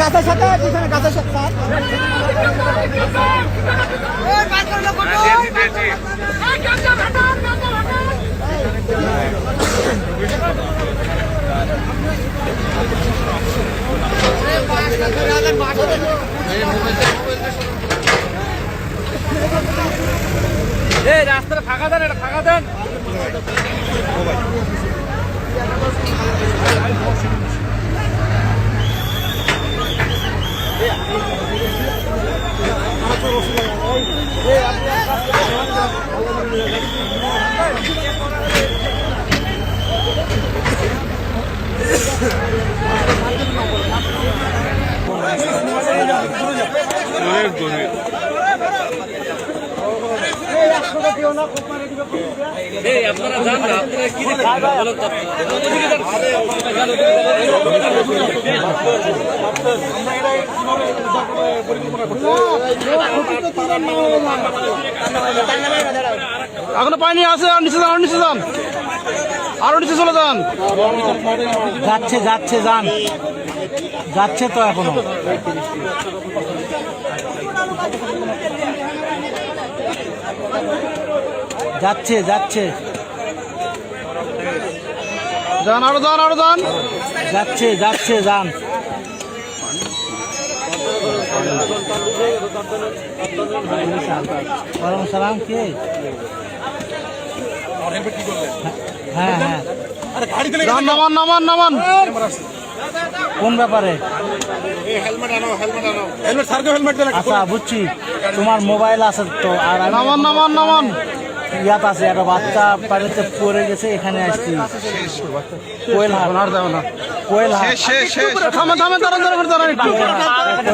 গাছের সাথে পিছনে গাছের সাথে। রাস্তাটা ফাঁকা দেন এটা ফাঁকা দেন। এই আপনারা যান না আপনারা কি ওদিকে যান। এখনও পানি আছে আর নিচে যান আর নিচে যান। আরও নিচে চলে যান। যাচ্ছে যাচ্ছে যান। যাচ্ছে তো এখনও। যাচ্ছে যাচ্ছে। যান আরও যান আরও যান। যাচ্ছে যাচ্ছে যান। ওয়ালাইকুম সালাম কে? হ্যাঁ হ্যাঁ। নামান নামান নামান কোন ব্যাপারে? আচ্ছা বুঝছি। তোমার মোবাইল আছে তো আর নামান নামান নামান। ইয়াত আছে একটা বাচ্চা পানিতে পড়ে গেছে এখানে আসছি। কোয়েল হাট। আর যাবে না। কোয়েল হাট। দাঁড়ান একটু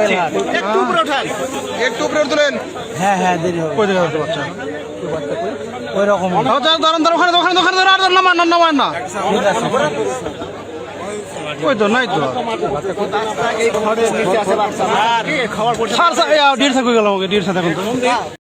একটু উপরে ওঠান। একটু উপরে তুলেন হ্যাঁ হ্যাঁ দেরি হবে। বাচ্চা? ওই রকম দাঁড়ান দাঁড়ান, ওখানে ওখানে ওখানে, দাঁড়ান আর নামান না নামান, না। ঠিক আছে ওই তো, নাই তো। স্যার স্যার ডির থাকবে গেল আমাকে ডির সাথে